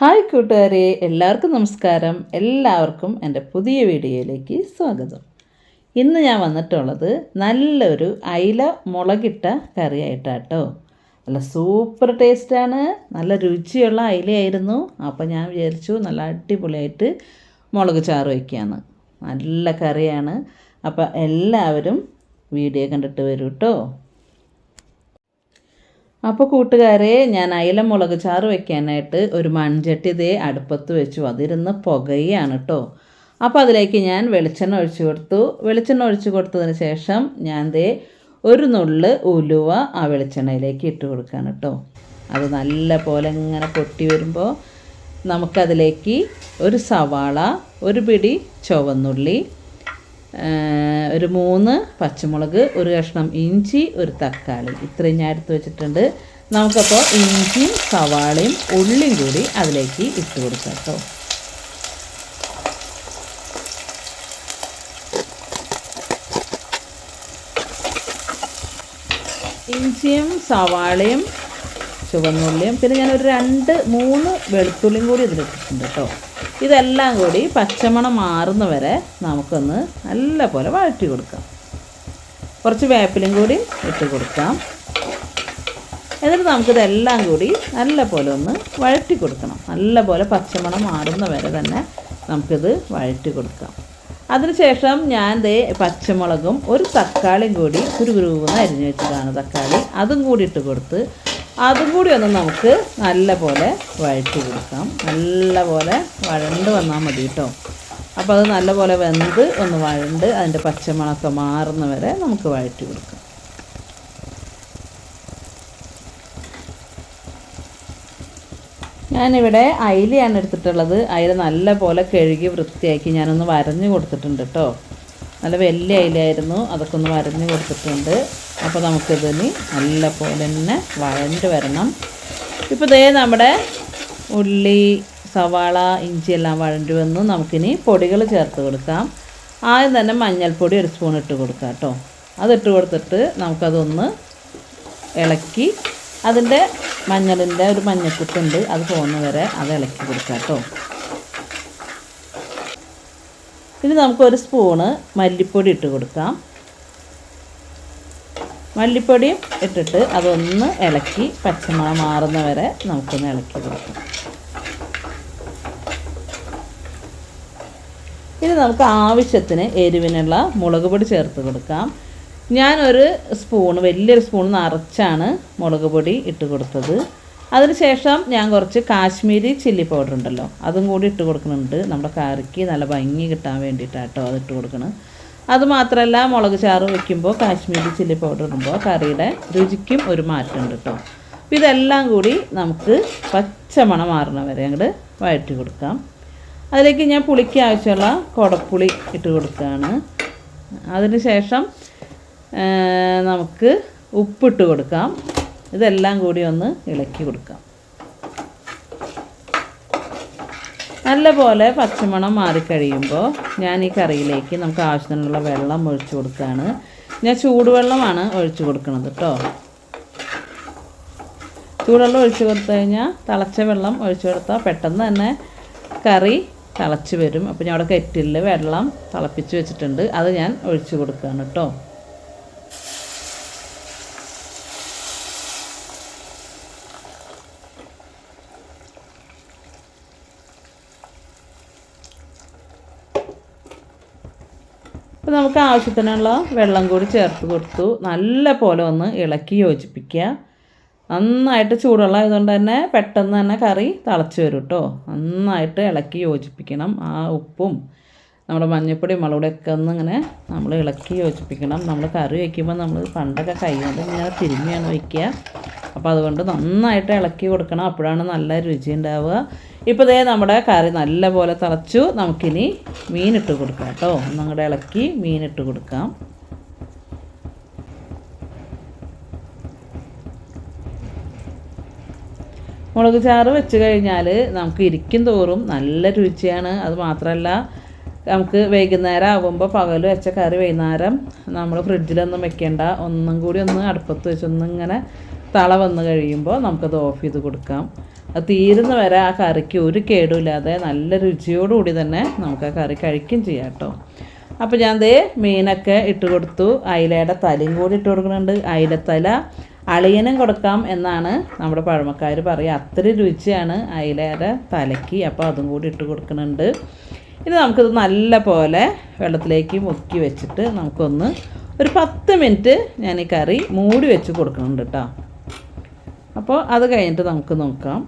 Hi കൂട്ടുകാരെ എല്ലാവർക്കും നമസ്കാരം. എല്ലാവർക്കും എന്റെ പുതിയ വീഡിയോയിലേക്ക് സ്വാഗതം. ഇന്ന് ഞാൻ വന്നിട്ടുള്ളത് നല്ലൊരു അയില മുളകിട്ട കറിയായിട്ടാട്ടോ. നല്ല സൂപ്പർ ടേസ്റ്റാണ് നല്ല രുചിയുള്ള അയിലയായിരുന്നു. അപ്പോൾ ഞാൻ വിചാരിച്ചു നല്ല അടിപൊളിയായിട്ട് മുളക് ചാറ് വയ്ക്കുകയാണ് നല്ല കറിയാണ്. അപ്പോൾ എല്ലാവരും വീഡിയോ കണ്ടിട്ട് വരൂ കേട്ടോ അപ്പോൾ കൂട്ടുകാരെ ഞാൻ അയില മുളക് ചാറ് വെക്കാനായിട്ട് ഒരു മൺചട്ടി ഇതേ അടുപ്പത്ത് വെച്ചു. അതിരുന്ന് പുകയാണ് കേട്ടോ അപ്പോൾ അതിലേക്ക് ഞാൻ വെളിച്ചെണ്ണ ഒഴിച്ചു കൊടുത്തു. വെളിച്ചെണ്ണ ഒഴിച്ചു കൊടുത്തതിന് ശേഷം ഞാൻ ദേ ഒരു നുള്ള് ഉലുവ ആ വെളിച്ചെണ്ണയിലേക്ക് ഇട്ട് കൊടുക്കുകയാണ് കേട്ടോ അത് നല്ല പോലെ ഇങ്ങനെ പൊട്ടി വരുമ്പോൾ നമുക്കതിലേക്ക് ഒരു സവാള ഒരു പിടി ചുവന്നുള്ളി ഒരു മൂന്ന് പച്ചമുളക് ഒരു കഷ്ണം ഇഞ്ചി ഒരു തക്കാളി. ഇത്രയും ഞാൻ എടുത്ത് വെച്ചിട്ടുണ്ട്. നമുക്കപ്പോൾ ഇഞ്ചിയും സവാളയും ഉള്ളിയും കൂടി അതിലേക്ക് ഇട്ട് കൊടുക്കാം കേട്ടോ. ഇഞ്ചിയും സവാളയും ചുവന്നുള്ളിയും. പിന്നെ ഞാനൊരു രണ്ട് മൂന്ന് വെളുത്തുള്ളിയും കൂടി ഇതിലിട്ടിട്ടുണ്ട് കേട്ടോ. ഇതെല്ലാം കൂടി പച്ചമണം മാറുന്ന വരെ നമുക്കൊന്ന് നല്ല പോലെ വഴറ്റി കൊടുക്കാം. കുറച്ച് വേപ്പിലും കൂടി ഇട്ട് കൊടുക്കാം. എന്നിട്ട് നമുക്കിതെല്ലാം കൂടി നല്ല പോലെ ഒന്ന് വഴറ്റി കൊടുക്കണം. നല്ല പോലെ പച്ചമണം മാറുന്ന വരെ തന്നെ നമുക്കിത് വഴറ്റി കൊടുക്കാം. അതിനുശേഷം ഞാൻ ദേ പച്ചമുളകും ഒരു തക്കാളിയും കൂടി കുരുകുരുവെന്ന് അരിഞ്ഞു വെച്ചതാണ് തക്കാളി. അതും കൂടി ഇട്ട് കൊടുത്ത് അതും കൂടി ഒന്ന് നമുക്ക് നല്ല പോലെ വഴറ്റി കൊടുക്കാം. നല്ല പോലെ വഴണ്ട് വന്നാൽ മതി കേട്ടോ. അപ്പോൾ അത് നല്ല പോലെ വെന്ത് ഒന്ന് വഴണ്ട് അതിന്റെ പച്ചമണമൊക്കെ മാറുന്ന വരെ നമുക്ക് വഴറ്റി കൊടുക്കാം. ഞാനിവിടെ അയിലയാണ് എടുത്തിട്ടുള്ളത്. അയില നല്ല പോലെ കഴുകി വൃത്തിയാക്കി ഞാനൊന്ന് വരഞ്ഞ് കൊടുത്തിട്ടുണ്ട് കേട്ടോ. നല്ല വലിയ അയിലായിരുന്നു അതൊക്കെ ഒന്ന് വരഞ്ഞ് കൊടുത്തിട്ടുണ്ട്. അപ്പോൾ നമുക്കിതിന് നല്ല പോലെ തന്നെ വഴണ്ട് വരണം. ഇപ്പോൾ ദേ നമ്മുടെ ഉള്ളി സവാള ഇഞ്ചി എല്ലാം വഴണ്ടി വന്നു നമുക്കിനി പൊടികൾ ചേർത്ത് കൊടുക്കാം. ആദ്യം തന്നെ മഞ്ഞൾപ്പൊടി ഒരു സ്പൂൺ ഇട്ട് കൊടുക്കാം കേട്ടോ. അതിട്ട് കൊടുത്തിട്ട് നമുക്കതൊന്ന് ഇളക്കി അതിന്റെ മഞ്ഞളിന്റെ ഒരു മഞ്ഞക്കുത്തുണ്ട്. അത് പോകുന്നവരെ അത് ഇളക്കി കൊടുക്കാം കേട്ടോ. ഇനി നമുക്കൊരു സ്പൂണ് മല്ലിപ്പൊടി ഇട്ട് കൊടുക്കാം. മല്ലിപ്പൊടി ഇട്ടിട്ട് അതൊന്ന് ഇളക്കി പച്ചമണം മാറുന്ന വരെ നമുക്കൊന്ന് ഇളക്കി കൊടുക്കാം. ഇനി നമുക്ക് ആവശ്യത്തിന് എരിവിനുള്ള മുളക് പൊടി ചേർത്ത് കൊടുക്കാം. ഞാനൊരു സ്പൂണ് വലിയൊരു സ്പൂൺ നിറച്ചാണ് മുളക് പൊടി ഇട്ട് കൊടുത്തത്. അതിനുശേഷം ഞാൻ കുറച്ച് കാശ്മീരി ചില്ലി പൗഡർ ഉണ്ടല്ലോ അതും കൂടി ഇട്ട് കൊടുക്കുന്നുണ്ട്. നമ്മുടെ കറിക്ക് നല്ല ഭംഗി കിട്ടാൻ വേണ്ടിയിട്ടാട്ടോ അത് ഇട്ട് കൊടുക്കണം. അത് മാത്രമല്ല മുളക് ചാറ് വയ്ക്കുമ്പോൾ കാശ്മീരി ചില്ലി പൗഡർ ഇടുമ്പോൾ കറിയുടെ രുചിക്കും ഒരു മാറ്റമുണ്ട് കേട്ടോ അപ്പോൾ ഇതെല്ലാം കൂടി നമുക്ക് പച്ചമണം മാറണ വരെ അങ്ങോട്ട് വഴറ്റി കൊടുക്കാം. അതിലേക്ക് ഞാൻ പുളിക്ക് ആവശ്യമുള്ള കുടപ്പുളി ഇട്ട് കൊടുക്കുകയാണ്. അതിന് ശേഷം നമുക്ക് ഉപ്പിട്ട് കൊടുക്കാം. ഇതെല്ലാം കൂടി ഒന്ന് ഇളക്കി കൊടുക്കാം. നല്ലപോലെ പച്ചമണം മാറിക്കഴിയുമ്പോൾ ഞാൻ ഈ കറിയിലേക്ക് നമുക്ക് ആവശ്യത്തിനുള്ള വെള്ളം ഒഴിച്ചു കൊടുക്കുകയാണ്. ഞാൻ ചൂടുവെള്ളമാണ് ഒഴിച്ചു കൊടുക്കുന്നത് കേട്ടോ ചൂടുവെള്ളം ഒഴിച്ചു കൊടുത്തു കഴിഞ്ഞാൽ തിളച്ച വെള്ളം ഒഴിച്ചു കൊടുത്താൽ പെട്ടെന്ന് തന്നെ കറി തിളച്ച് വരും. അപ്പോൾ ഞാൻ അവിടെ കെറ്റിലിൽ വെള്ളം തിളപ്പിച്ച് വെച്ചിട്ടുണ്ട്. അത് ഞാൻ ഒഴിച്ചു കൊടുക്കുകയാണ് കേട്ടോ അപ്പോൾ നമുക്ക് ആവശ്യത്തിനുള്ള വെള്ളം കൂടി ചേർത്ത് കൊടുത്തു. നല്ല പോലെ ഒന്ന് ഇളക്കി യോജിപ്പിക്കുക. നന്നായിട്ട് ചൂടുള്ള ആയതുകൊണ്ട് തന്നെ പെട്ടെന്ന് തന്നെ കറി തിളച്ച് വരും കേട്ടോ നന്നായിട്ട് ഇളക്കി യോജിപ്പിക്കണം ആ ഉപ്പും നമ്മുടെ മഞ്ഞൾപ്പൊടി മുളകുപൊടിയൊക്കെ ഒന്ന് ഇങ്ങനെ നമ്മൾ ഇളക്കി യോജിപ്പിക്കണം. നമ്മൾ കറി വയ്ക്കുമ്പോൾ നമ്മൾ പണ്ടൊക്കെ കൈ കൊണ്ട് ഇങ്ങനെ തിരുമ്മിയാണ് വയ്ക്കുക അപ്പോൾ അതുകൊണ്ട് നന്നായിട്ട് ഇളക്കി കൊടുക്കണം. അപ്പോഴാണ് നല്ല രുചി ഉണ്ടാവുക. ഇപ്പോൾ ദേ നമ്മുടെ കറി നല്ല പോലെ തിളച്ചു. നമുക്കിനി മീനിട്ട് കൊടുക്കാം കേട്ടോ. ഒന്നങ്ങോട്ട് ഇളക്കി മീനിട്ട് കൊടുക്കാം. മുളക് ചാറ് വെച്ച് കഴിഞ്ഞാൽ നമുക്ക് ഇരിക്കും തോറും നല്ല രുചിയാണ്. അത് മാത്രമല്ല നമുക്ക് വൈകുന്നേരം ആകുമ്പോൾ പകൽ വെച്ച കറി വൈകുന്നേരം നമ്മൾ ഫ്രിഡ്ജിലൊന്നും വെക്കേണ്ട. ഒന്നും കൂടി ഒന്ന് അടുപ്പത്ത് വെച്ചൊന്നിങ്ങനെ തള വന്ന് കഴിയുമ്പോൾ നമുക്കത് ഓഫ് ചെയ്ത് കൊടുക്കാം. അത് തീരുന്ന വരെ ആ കറിക്ക് ഒരു കേടുമില്ലാതെ നല്ല രുചിയോടുകൂടി തന്നെ നമുക്ക് ആ കറി കഴിക്കും ചെയ്യാം കേട്ടോ. അപ്പോൾ ഞാൻ ദേ മീനൊക്കെ ഇട്ട് കൊടുത്തു. അയിലയുടെ തലയും കൂടി ഇട്ട് കൊടുക്കുന്നുണ്ട്. അയിലത്തല അളിയനും കൊടുക്കാം എന്നാണ് നമ്മുടെ പഴമക്കാർ പറയുക അത്ര രുചിയാണ് അയിലയുടെ തലയ്ക്ക്. അപ്പോൾ അതും കൂടി ഇട്ട് കൊടുക്കുന്നുണ്ട്. ഇത് നമുക്കിത് നല്ല പോലെ വെള്ളത്തിലേക്ക് മുക്കി വെച്ചിട്ട് നമുക്കൊന്ന് ഒരു പത്ത് മിനിറ്റ് ഞാൻ ഈ കറി മൂടി വെച്ച് കൊടുക്കുന്നുണ്ട് കേട്ടോ അപ്പോൾ അത് കഴിഞ്ഞിട്ട് നമുക്ക് നോക്കാം.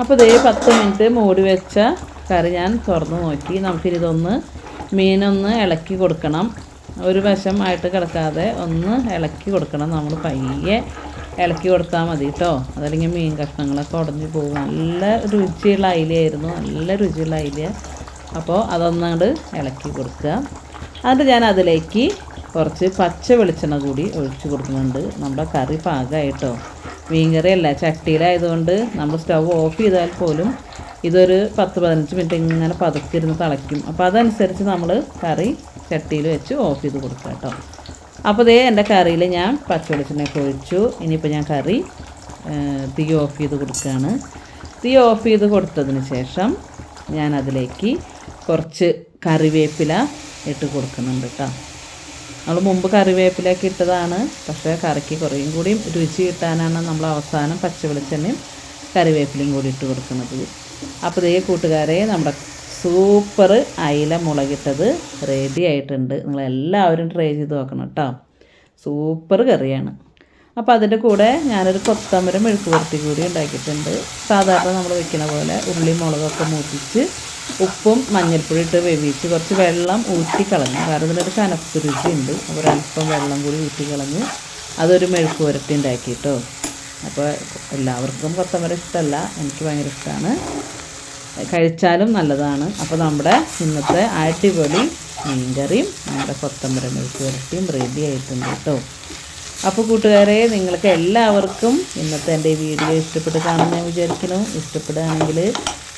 അപ്പോൾ ഇതേ പത്ത് മിനിറ്റ് മൂടി വെച്ച കറി ഞാൻ തുറന്ന് നോക്കി. നമുക്കിതൊന്ന് മീനൊന്ന് ഇളക്കി കൊടുക്കണം. ഒരു വശം ആയിട്ട് കിടക്കാതെ ഒന്ന് ഇളക്കി കൊടുക്കണം. നമ്മൾ പയ്യെ ഇളക്കി കൊടുത്താൽ മതി കേട്ടോ അതല്ലെങ്കിൽ മീൻ കഷ്ണങ്ങളൊക്കെ ഉടഞ്ഞു പോകും. നല്ല രുചിയുള്ള അയിലയായിരുന്നു. നല്ല രുചിയുള്ള അയില. അപ്പോൾ അതൊന്നങ്ങോട്ട് ഇളക്കി കൊടുക്കുക. എന്നിട്ട് ഞാൻ അതിലേക്ക് കുറച്ച് പച്ച വെളിച്ചെണ്ണ കൂടി ഒഴിച്ച് കൊടുക്കുന്നുണ്ട്. നമ്മുടെ കറി പാകമായിട്ടോ. മീൻകറി അല്ല ചട്ടിയിലായതുകൊണ്ട് നമ്മൾ സ്റ്റവ് ഓഫ് ചെയ്താൽ പോലും ഇതൊരു പത്ത് പതിനഞ്ച് മിനിറ്റ് ഇങ്ങനെ പതുക്കിരുന്ന് തിളയ്ക്കും. അപ്പോൾ അതനുസരിച്ച് നമ്മൾ കറി ചട്ടിയിൽ വെച്ച് ഓഫ് ചെയ്ത് കൊടുക്കുക കേട്ടോ. അപ്പോൾ ഇതേ എന്റെ കറിയിൽ ഞാൻ പച്ചവെളിച്ചെണ്ണയൊക്കെ ഒഴിച്ചു. ഇനിയിപ്പോൾ ഞാൻ കറി തീ ഓഫ് ചെയ്ത് കൊടുക്കുകയാണ്. തീ ഓഫ് ചെയ്ത് കൊടുത്തതിന് ശേഷം ഞാൻ അതിലേക്ക് കുറച്ച് കറിവേപ്പില ഇട്ട് കൊടുക്കുന്നുണ്ട് കേട്ടോ. നമ്മൾ മുമ്പ് കറിവേപ്പിലൊക്കെ ഇട്ടതാണ്. പക്ഷേ കറിക്ക് കുറേയും കൂടി രുചി കിട്ടാനാണ് നമ്മൾ അവസാനം പച്ച വെളിച്ചെണ്ണയും കറിവേപ്പിലയും കൂടി ഇട്ട് കൊടുക്കുന്നത്. അപ്പോൾ ഇതേ കൂട്ടുകാരെ നമ്മുടെ സൂപ്പർ അയില മുളകിട്ടത് റെഡി ആയിട്ടുണ്ട്. നിങ്ങളെല്ലാവരും ട്രൈ ചെയ്ത് നോക്കണം കേട്ടോ. സൂപ്പർ കറിയാണ്. അപ്പോൾ അതിന്റെ കൂടെ ഞാനൊരു കൊത്തമരം മെഴുക്ക് പുരട്ടി കൂടി ഉണ്ടാക്കിയിട്ടുണ്ട്. സാധാരണ നമ്മൾ വെക്കുന്ന പോലെ ഉള്ളി മുളകൊക്കെ മൂപ്പിച്ച് ഉപ്പും മഞ്ഞൾപ്പൊടി ഇട്ട് വേവിച്ച് കുറച്ച് വെള്ളം ഊറ്റി കളഞ്ഞു. കാരണം ഇതിനൊരു കനപ്പ് രുചി ഉണ്ട്. അപ്പോൾ ഒരല്പം വെള്ളം കൂടി ഊറ്റി കളഞ്ഞ് അതൊരു മെഴുക്ക് പുരട്ടി ഉണ്ടാക്കി കേട്ടോ അപ്പോൾ എല്ലാവർക്കും കൊത്തമര ഇഷ്ടമല്ല എനിക്ക് ഭയങ്കര ഇഷ്ടമാണ് കഴിച്ചാലും നല്ലതാണ്. അപ്പോൾ നമ്മുടെ ഇന്നത്തെ അടിപൊളി മീൻകറിയും നമ്മുടെ കൊത്തമ്പര മെഴുക്ക് പുരട്ടിയും റെഡി ആയിട്ടുണ്ട് കേട്ടോ അപ്പോൾ കൂട്ടുകാരെ നിങ്ങൾക്ക് എല്ലാവർക്കും ഇന്നത്തെ എന്റെ വീഡിയോ ഇഷ്ടപ്പെട്ട് കാണാൻ ഞാൻ വിചാരിക്കുന്നു. ഇഷ്ടപ്പെടുകയാണെങ്കിൽ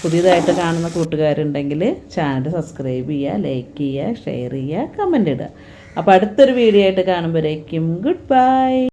പുതിയതായിട്ട് കാണുന്ന കൂട്ടുകാരുണ്ടെങ്കിൽ ചാനൽ സബ്സ്ക്രൈബ് ചെയ്യുക ലൈക്ക് ചെയ്യുക ഷെയർ ചെയ്യുക കമന്റ് ഇടുക. അപ്പോൾ അടുത്തൊരു വീഡിയോ ആയിട്ട് കാണുമ്പോഴേക്കും ഗുഡ് ബൈ